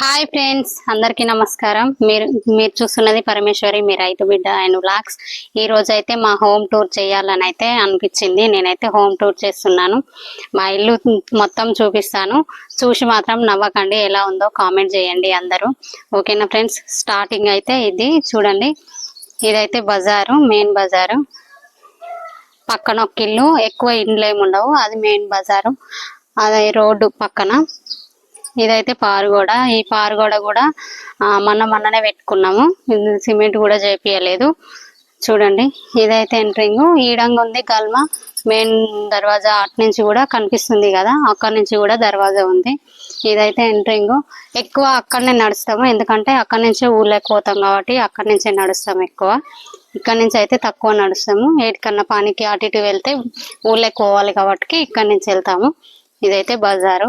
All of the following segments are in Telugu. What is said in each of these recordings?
హాయ్ ఫ్రెండ్స్ అందరికీ నమస్కారం. మీరు మీరు చూస్తున్నది పరమేశ్వరి మీ రైతు బిడ్డ అండ్ వ్లాగ్స్ ఈ రోజు అయితే మా హోమ్ టూర్ చేయాలని అయితే అనిపించింది. నేనైతే హోమ్ టూర్ చేస్తున్నాను. మా ఇల్లు మొత్తం చూపిస్తాను. చూసి మాత్రం నవ్వకండి ఎలా ఉందో కామెంట్ చేయండి అందరూ. ఓకేనా ఫ్రెండ్స్? స్టార్టింగ్ అయితే ఇది. చూడండి. ఇదైతే బజారు మెయిన్ బజారు. పక్కన ఒక ఇల్లు ఎక్కువ ఇండ్లు ఏమి ఉండవు అది మెయిన్ బజారు. అది రోడ్డు పక్కన. ఇదైతే పారుగోడ. ఈ పారుగోడ కూడా మొన్న మొన్ననే పెట్టుకున్నాము. సిమెంట్ కూడా చేపియలేదు. చూడండి ఇదైతే ఎంట్రింగ్. ఈడంగా ఉంది గల్మ మెయిన్ దర్వాజా అటు నుంచి కూడా కనిపిస్తుంది కదా. అక్కడ నుంచి కూడా దర్వాజా ఉంది. ఇదైతే ఎంట్రింగ్. ఎక్కువ అక్కడనే నడుస్తాము. ఎందుకంటే అక్కడ నుంచే ఊళ్ళోకి పోతాం కాబట్టి అక్కడి నుంచే నడుస్తాము ఎక్కువ. ఇక్కడ నుంచి అయితే తక్కువ నడుస్తాము. ఏటికన్నా పానికి అటు ఇటు వెళ్తే ఊళ్ళోకి పోవాలి కాబట్టి ఇక్కడ నుంచి వెళ్తాము. ఇదైతే బజారు.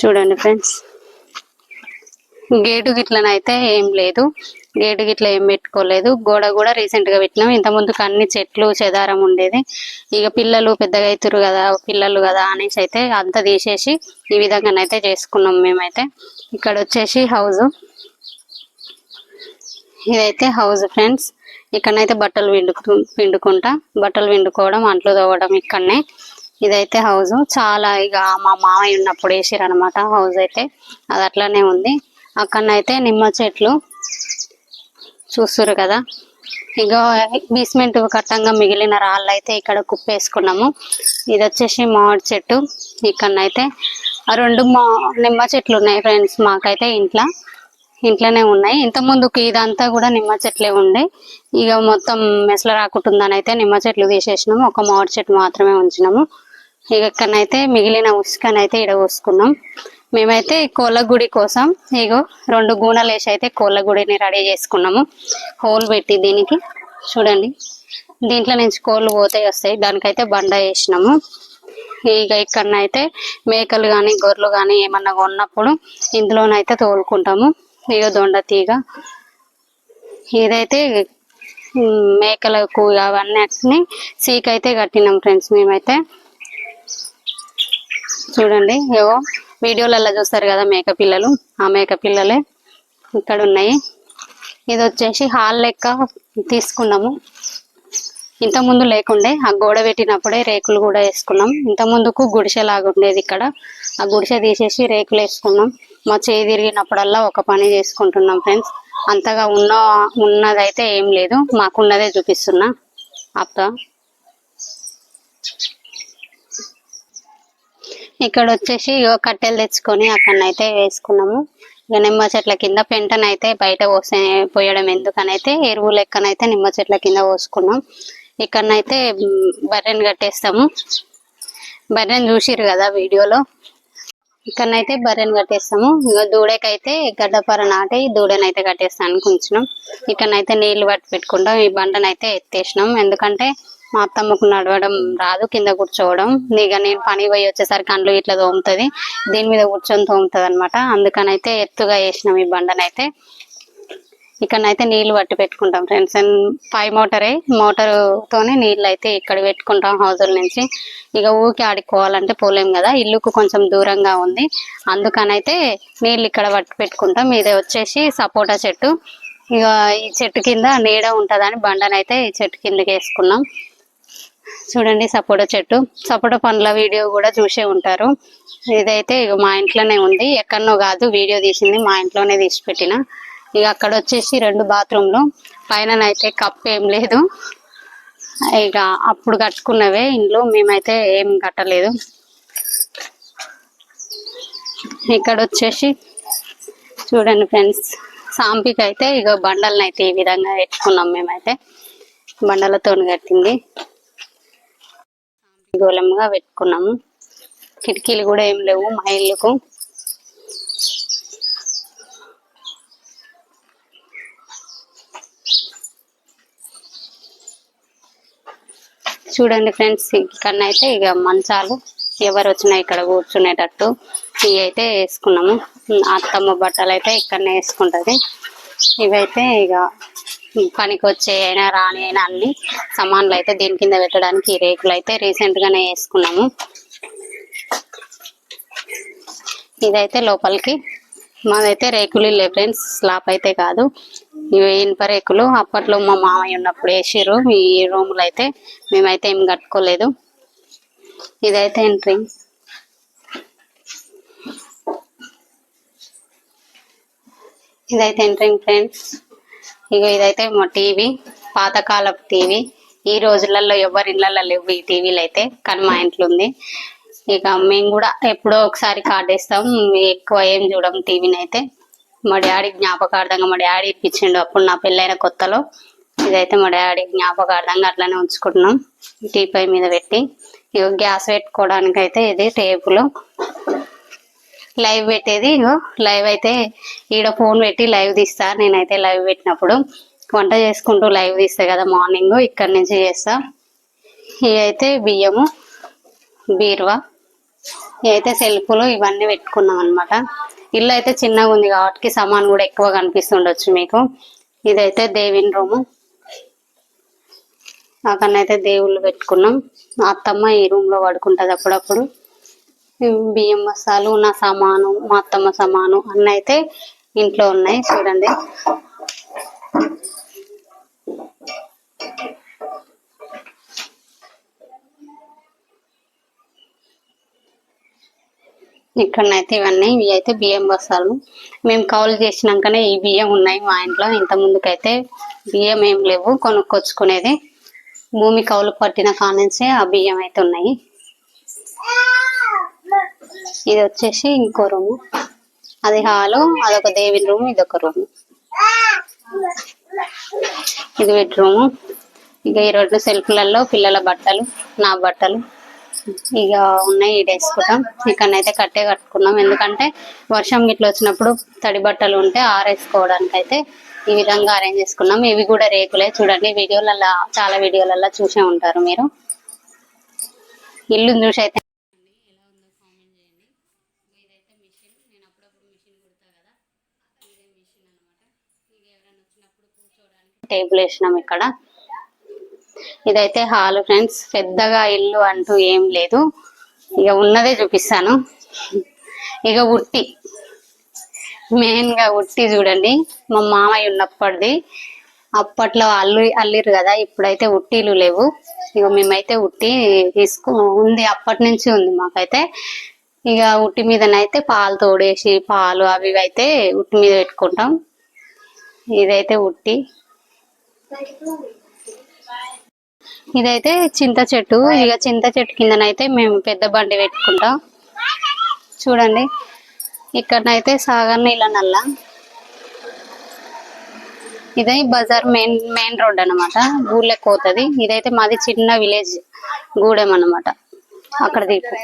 చూడండి ఫ్రెండ్స్. గేటు గిట్లనైతే ఏం లేదు. గేటు గిట్ల ఏం పెట్టుకోలేదు. గోడ కూడా రీసెంట్గా పెట్టినాం. ఇంత అన్ని చెట్లు చెదారం ఉండేది. ఇక పిల్లలు పెద్దగా అవుతారు కదా పిల్లలు కదా అనేసి అయితే అంతా తీసేసి ఈ విధంగానైతే చేసుకున్నాం మేమైతే. ఇక్కడ వచ్చేసి హౌస్. ఇదైతే హౌస్ ఫ్రెండ్స్. ఇక్కడనైతే బట్టలు పిండుకు పిండుకుంటా బట్టలు పిండుకోవడం అంట్లు తోవడం ఇక్కడనే. ఇదైతే హౌస్ చాలా ఇక మా మామయ్య ఉన్నప్పుడు వేసారు అనమాట హౌస్ అయితే అది అట్లానే ఉంది. అక్కడనైతే నిమ్మ చెట్లు చూస్తురు కదా. ఇక బీస్మెంట్ కట్టంగా మిగిలిన రాళ్ళు అయితే ఇక్కడ కుప్పేసుకున్నాము. ఇది వచ్చేసి మామిడి చెట్టు. ఇక్కడనైతే రెండు మా నిమ్మ చెట్లు ఉన్నాయి ఫ్రెండ్స్ మాకైతే ఇంట్లో. ఇంట్లోనే ఉన్నాయి. ఇంత ముందుకు ఇదంతా కూడా నిమ్మ చెట్లే ఉండే. ఇక మొత్తం మెసలు రాకుంటుందని అయితే నిమ్మ చెట్లు తీసేసినాము ఒక మామిడి చెట్టు మాత్రమే ఉంచినాము. ఇక ఇక్కడనైతే మిగిలిన ఉసుకనైతే ఇడ పోసుకున్నాం. మేమైతే కోళ్ళగుడి కోళ్ళ గుడి కోసం ఇగో రెండు గూనలు వేసి అయితే కోళ్ళ గుడిని రెడీ చేసుకున్నాము. హోల్ పెట్టి దీనికి. చూడండి. దీంట్లో నుంచి కోళ్ళు పోతాయి వస్తాయి. దానికైతే బండ వేసినాము. ఇక ఇక్కడనైతే మేకలు కానీ గొర్రెలు కానీ ఏమన్నా కొన్నప్పుడు ఇందులోనైతే తోలుకుంటాము. ఇక దొండ తీగ. ఇదైతే మేకలకు అవన్నీ సీకైతే కట్టినాం ఫ్రెండ్స్ మేమైతే. చూడండి ఏవో వీడియోలలో చూస్తారు కదా మేక పిల్లలు. ఆ మేక పిల్లలే ఇక్కడ ఉన్నాయి ఇది వచ్చేసి హాల్ లెక్క తీసుకున్నాము. ఇంతకుముందు ముందు లేకుండే ఆ గోడ పెట్టినప్పుడే రేకులు కూడా వేసుకున్నాం. ఇంత ముందుకు గుడిసె లాగా ఉండేది ఇక్కడ. ఆ గుడిసె తీసేసి రేకులు వేసుకున్నాం. మా చేయి తిరిగినప్పుడల్లా ఒక పని చేసుకుంటున్నాం ఫ్రెండ్స్. అంతగా ఉన్న ఉన్నదైతే ఏం లేదు. మాకున్నదే చూపిస్తున్నా. అప్ప ఇక్కడ వచ్చేసి కట్టెలు తెచ్చుకొని అక్కడనైతే వేసుకున్నాము. ఇక నిమ్మ చెట్ల కింద పెంటనైతే బయట పోసే పోయడం ఎందుకనైతే ఎరువు లెక్కనైతే నిమ్మ చెట్ల కింద పోసుకున్నాం. ఇక్కడనైతే బర్రెని కట్టేస్తాము. బర్రెని చూసిరు కదా వీడియోలో? ఇక్కడనైతే బర్రెని కట్టేస్తాము. ఇక దూడకైతే గడ్డపర నాటి దూడనైతే కట్టేస్తాను అనుకుంటున్నాం. ఇక్కడనైతే నీళ్ళు పట్టి పెట్టుకుంటాం. ఈ బండనైతే ఎత్తేసినాం. ఎందుకంటే మా అత్తమ్మకు నడవడం రాదు కింద కూర్చోవడం. ఇక నేను పని పోయి వచ్చేసరికి అండ్లు ఇట్లా తోముతుంది. దీని మీద కూర్చొని తోముతుంది అనమాట అందుకనైతే ఎత్తుగా వేసినాం ఈ బండనైతే. ఇక్కడనైతే నీళ్ళు పట్టి పెట్టుకుంటాం ఫ్రెండ్స్. అండ్ పై మోటరే మోటారుతోనే నీళ్ళు అయితే ఇక్కడ పెట్టుకుంటాం హౌజుల నుంచి. ఇక ఊరికి ఆడుకోవాలంటే పోలేం కదా. ఇల్లుకు కొంచెం దూరంగా ఉంది. అందుకనైతే నీళ్ళు ఇక్కడ పట్టి పెట్టుకుంటాం. ఇది వచ్చేసి సపోటా చెట్టు. ఇక ఈ చెట్టు కింద నీడ ఉంటుందని బండనైతే ఈ చెట్టు కిందకి వేసుకున్నాం. చూడండి సపోటా చెట్టు. సపోటా పండ్ల వీడియో కూడా చూసే ఉంటారు. ఇదైతే ఇక మా ఇంట్లోనే ఉంది. ఎక్కడనో కాదు వీడియో తీసింది. మా ఇంట్లోనే తీసి పెట్టిన. ఇక అక్కడ వచ్చేసి రెండు బాత్రూమ్లు పైన అయితే కప్ ఏం లేదు. ఇక అప్పుడు కట్టుకున్నవే. ఇంట్లో మేమైతే ఏం కట్టలేదు. ఇక్కడ వచ్చేసి చూడండి ఫ్రెండ్స్ సాంపికి అయితే ఇక బండలను అయితే ఈ విధంగా పెట్టుకున్నాం మేమైతే. బండలతో కట్టింది. గోళంగా పెట్టుకున్నాము కిటికీలు కూడా ఏం లేవు మా ఇళ్ళకు చూడండి ఫ్రెండ్స్ ఇక్కడ అయితే ఇక మంచాలు ఎవరు వచ్చినా ఇక్కడ కూర్చునేటట్టు ఇవి అయితే వేసుకున్నాము. అత్తమ్మ బట్టలు అయితే ఇక్కడనే వేసుకుంటది. ఇవైతే ఇక పనికి వచ్చే అయినా రాని అయినా అన్ని సామాన్లు అయితే దీని కింద పెట్టడానికి ఈ రేకులు అయితే రీసెంట్ గానే వేసుకున్నాము. ఇదైతే లోపలికి. మాదైతే రేకులు ఇల్లే ఫ్రెండ్స్ స్లాప్ అయితే కాదు. ఇవి ఇనుప రేకులు. అప్పట్లో మా మామయ్య ఉన్నప్పుడు వేసిర్రు. ఈ రూములు అయితే మేమైతే ఏం కట్టుకోలేదు. ఇదైతే ఎంట్రీ. ఇదైతే ఎంట్రింగ్ ఫ్రెండ్స్. ఇగో ఇదైతే మా టీవీ పాతకాలపు టీవీ. ఈ రోజులలో ఎవరి ఇళ్ళల్లో లేవు ఈ టీవీలు అయితే కానీ మా ఇంట్లో ఉంది. ఇక మేము కూడా ఎప్పుడో ఒకసారి కార్డేస్తాం ఎక్కువ ఏం చూడం టీవీని అయితే. మా డాడీ జ్ఞాపకార్థంగా మా డాడీ ఇప్పించిండు అప్పుడు నా పెళ్ళైన కొత్తలో. ఇదైతే మా డాడీ జ్ఞాపకార్థంగా అట్లానే ఉంచుకుంటున్నాం టీపై మీద పెట్టి. ఇక గ్యాస్ పెట్టుకోవడానికి అయితే ఇది టేబుల్. లైవ్ పెట్టేది. ఇగో లైవ్ అయితే ఈడ ఫోన్ పెట్టి లైవ్ తీస్తా. నేనైతే లైవ్ పెట్టినప్పుడు వంట చేసుకుంటూ లైవ్ తీస్తా కదా మార్నింగ్. ఇక్కడ నుంచి చేస్తా. ఇవైతే బియ్యము బీరువా ఇవైతే సెల్ఫ్లు ఇవన్నీ పెట్టుకున్నాం అనమాట ఇల్లు అయితే చిన్నగా ఉంది కాబట్టి సామాన్ కూడా ఎక్కువ కనిపిస్తుండొచ్చు మీకు. ఇదైతే దేవిన్ రూము. అక్కడనైతే దేవుళ్ళు పెట్టుకున్నాం. అత్తమ్మ ఈ రూమ్లో పడుకుంటుంది అప్పుడప్పుడు. బియ్యం మసాలు నా సామాను మా అత్తమ్మ సామాను అన్న అయితే ఇంట్లో ఉన్నాయి. చూడండి. ఇక్కడనైతే ఇవన్నీ ఇవి అయితే బియ్యం బస్తాలు మేము కౌలు చేసినాకనే ఈ బియ్యం ఉన్నాయి మా ఇంట్లో. ఇంత ముందుకైతే బియ్యం ఏం లేవు. కొనుక్కొచ్చుకునేది. భూమి కౌలు పట్టిన కానుంచే ఆ బియ్యం అయితే ఉన్నాయి. ఇది వచ్చేసి ఇంకో రూమ్ అది హాలు అదొక దేవి రూమ్ ఇదొక రూమ్ ఇది బెడ్రూమ్ ఇక ఈ రెండు సెల్ఫ్లలో పిల్లల బట్టలు నా బట్టలు. ఇక ఉన్నాయి ఇటు వేసుకుంటాం ఇక్కడనైతే కట్టే కట్టుకున్నాం. ఎందుకంటే వర్షం గిట్ల వచ్చినప్పుడు తడి బట్టలు ఉంటే ఆరేసుకోవడానికి అయితే ఈ విధంగా అరేంజ్ చేసుకున్నాం. ఇవి కూడా రేకులే. చూడండి వీడియోలలో చాలా వీడియోలలో చూసే ఉంటారు మీరు. ఇల్లు చూసి అయితే టేబుల్ వేసినాం ఇక్కడ. ఇదైతే హాల్ ఫ్రెండ్స్. పెద్దగా ఇల్లు అంటూ ఏం లేదు. ఇక ఉన్నదే చూపిస్తాను. ఇక ఉట్టి. మెయిన్గా ఉట్టి చూడండి. మా మామయ్య ఉన్నప్పటిది. అప్పట్లో అల్లు అల్లిరు కదా ఇప్పుడైతే ఉట్టీలు లేవు. ఇక మేమైతే ఉట్టి తీసుకు ఉంది అప్పటి నుంచి ఉంది మాకైతే. ఇక ఉట్టి మీదనైతే పాలు తోడేసి పాలు అవి ఇవి అయితే ఉట్టి మీద పెట్టుకుంటాం. ఇదైతే ఉట్టి. ఇదైతే చింత చెట్టు. ఇక చింత చెట్టు కిందనైతే మేము పెద్ద బండి పెట్టుకుంటాం. చూడండి. ఇక్కడనైతే సాగర్ నీళ్ళ నల్ల ఇదే బజార్ మెయిన్ మెయిన్ రోడ్ అన్నమాట. ఊళ్ళోకి పోతుంది ఇదైతే మాది చిన్న విలేజ్ గూడెం అన్నమాట. అక్కడ దీపు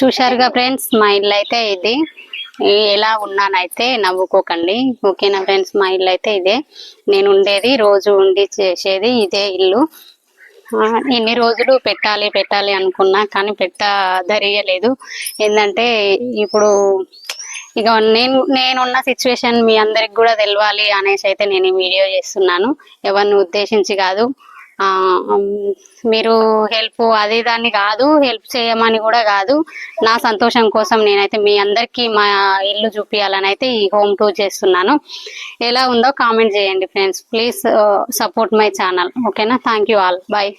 చూశారుగా ఫ్రెండ్స్ మా ఇల్లు అయితే ఇది. ఎలా ఉన్నానైతే నవ్వుకోకండి. ఓకేనా ఫ్రెండ్స్ మా ఇల్లు అయితే ఇదే. నేను ఉండేది రోజు ఉండి చేసేది ఇదే ఇల్లు. ఇన్ని ఎన్ని రోజులు పెట్టాలి పెట్టాలి అనుకున్నా కానీ పెట్ట ధరియలేదు ఏంటంటే ఇప్పుడు ఇక నేను నేనున్న సిచ్యువేషన్ మీ అందరికి కూడా తెలవాలి అనేసి అయితే నేను ఈ వీడియో చేస్తున్నాను. ఎవరిని ఉద్దేశించి కాదు. మీరు హెల్ప్ అది దాన్ని కాదు హెల్ప్ చేయమని కూడా కాదు. నా సంతోషం కోసం నేనైతే మీ అందరికీ మా ఇల్లు చూపించాలని అయితే ఈ హోమ్ టూర్ చేస్తున్నాను. ఎలా ఉందో కామెంట్ చేయండి friends. Please support my channel. ఓకేనా? Thank you all. బాయ్.